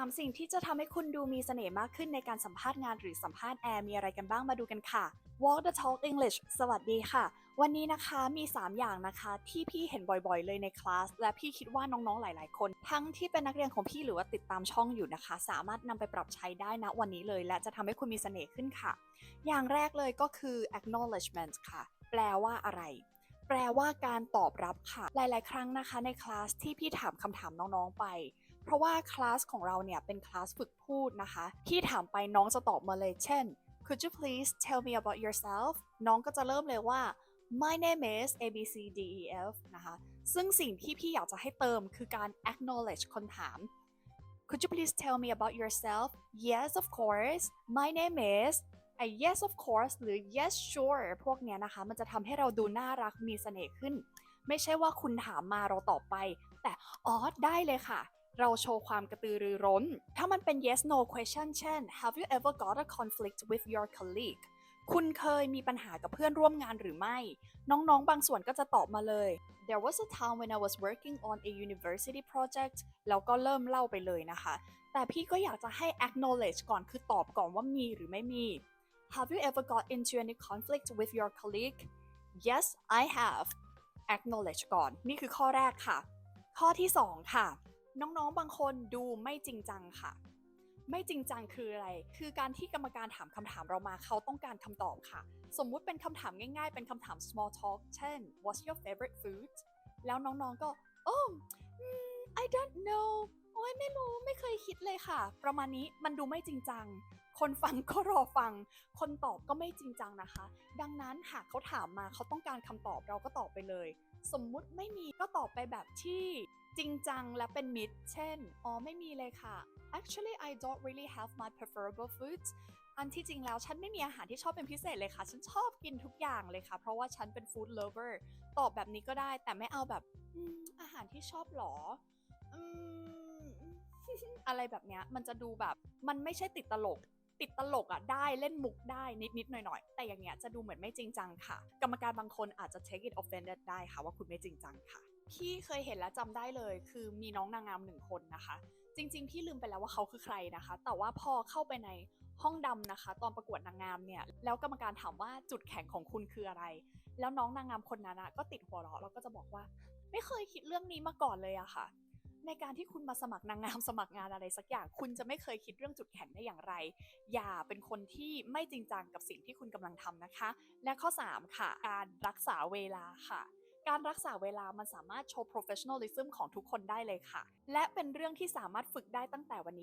3 สิ่งที่จะทำให้คุณดูมีเสน่ห์มากขึ้นในการสัมภาษณ์งานหรือสัมภาษณ์แอร์มีอะไรกันบ้างมาดูกันค่ะ Walk the Talk English สวัสดีค่ะ วันนี้นะคะมี 3 อย่างนะคะที่พี่เห็นบ่อยๆ เลยในคลาส และพี่คิดว่าน้องๆ หลายๆ คน ทั้งที่เป็นนักเรียนของพี่หรือว่าติดตามช่องอยู่นะคะ สามารถนำไปปรับใช้ได้นะวันนี้เลย และจะทำให้คุณมีเสน่ห์ขึ้นค่ะ อย่างแรกเลยก็คือ acknowledgement ค่ะ แปลว่าอะไร แปลว่าการตอบรับค่ะ หลาย ๆ ครั้งนะคะในคลาสที่พี่ถามคำถามน้อง ๆ ไป เพราะว่าคลาสของเราเนี่ยเป็นคลาสฝึกพูดนะคะที่ถามไปน้องจะตอบมาเลย เช่น could you please tell me about yourself น้องก็จะเริ่มเลยว่า my name is a b c d e f นะคะ ซึ่งสิ่งที่พี่อยากจะให้เติมคือการ acknowledge คนถาม could you please tell me about yourself yes of course my name is อ้ yes of course หรือ yes sure พวกเนี้ยนะคะ มันจะทำให้เราดูน่ารักมีเสน่ห์ขึ้น ไม่ใช่ว่าคุณถามมาเราตอบไป แต่อ๋อได้เลยค่ะ เราโชว์ความกระตือรือร้น ถ้ามันเป็น yes no question เช่น have you ever got a conflict with your colleague คุณเคยมีปัญหากับเพื่อนร่วมงานหรือไม่ น้องๆ บางส่วนก็จะตอบมาเลย There was a time when I was working on a university project แล้วก็เริ่มเล่าไปเลยนะคะ แต่พี่ก็อยากจะให้ acknowledge ก่อนคือตอบก่อนว่ามีหรือไม่มี Have you ever got into any conflict with your colleague Yes I have acknowledge ก่อน นี่คือข้อแรกค่ะ ข้อที่ 2 ค่ะ น้องๆ บางคนดูไม่จริงจังค่ะ ไม่จริงจังคืออะไร คือการที่กรรมการถามคำถามเรามาเขาต้องการคำตอบค่ะ สมมุติเป็นคำถามง่ายๆ เป็นคำถาม small talk เช่น What's your favorite food แล้วน้องๆ ก็ Oh mm, I don't know โอ้ยไม่รู้ไม่เคยคิดเลยค่ะ ประมาณนี้มันดูไม่จริงจัง คนฟังก็รอฟัง คนตอบก็ไม่จริงจังนะคะ ดังนั้นหากเขาถามมาเขาต้องการคำตอบเราก็ตอบไปเลย สมมุติไม่มีก็ตอบไปแบบที่จริงจังและเป็นมิตร เช่น อ๋อไม่มีเลยค่ะ actually I don't really have my preferable foods อันที่จริงแล้วฉันไม่มีอาหารที่ชอบเป็นพิเศษเลยค่ะ ฉันชอบกินทุกอย่างเลยค่ะ เพราะว่าฉันเป็น food lover ตอบแบบนี้ก็ได้ แต่ไม่เอาแบบอืมอาหารที่ชอบหรอ อืม อะไรแบบเนี้ยมันจะดูแบบมันไม่ใช่ติดตลก ติดตลกอะได้เล่นมุกได้นิดๆหน่อยๆแต่อย่างเงี้ยจะดูเหมือนไม่จริงจังค่ะ กรรมการบางคนอาจจะ take it offended ได้ค่ะว่าคุณไม่จริงจังค่ะพี่เคยเห็นและจำได้เลย คือมีน้องนางงามหนึ่งคนนะคะ จริง ๆ พี่ลืมไปแล้วว่าเขาคือใครนะคะ แต่ว่าพอเข้าไปในห้องดำนะคะ ตอนประกวดนางงามเนี่ยแล้วกรรมการถามว่าจุดแข็งของคุณคืออะไร แล้วน้องนางงามคนนั้นก็ติดหัวเราะแล้วก็จะบอกว่า ไม่เคยคิดเรื่องนี้มาก่อนเลยอะค่ะ ในการที่คุณมาสมัครนางงามสมัครงานอะไรสักอย่าง คุณจะไม่เคยคิดเรื่องจุดแข็งได้อย่างไร อย่าเป็นคนที่ไม่จริงจังกับสิ่งที่คุณกำลังทำนะคะ และข้อ 3 ค่ะ การรักษาเวลาค่ะการรักษาเวลามันสามารถโชว์ professionalism ของทุกคนได้เลยค่ะ และเป็นเรื่องที่สามารถฝึกได้ตั้งแต่วันนี้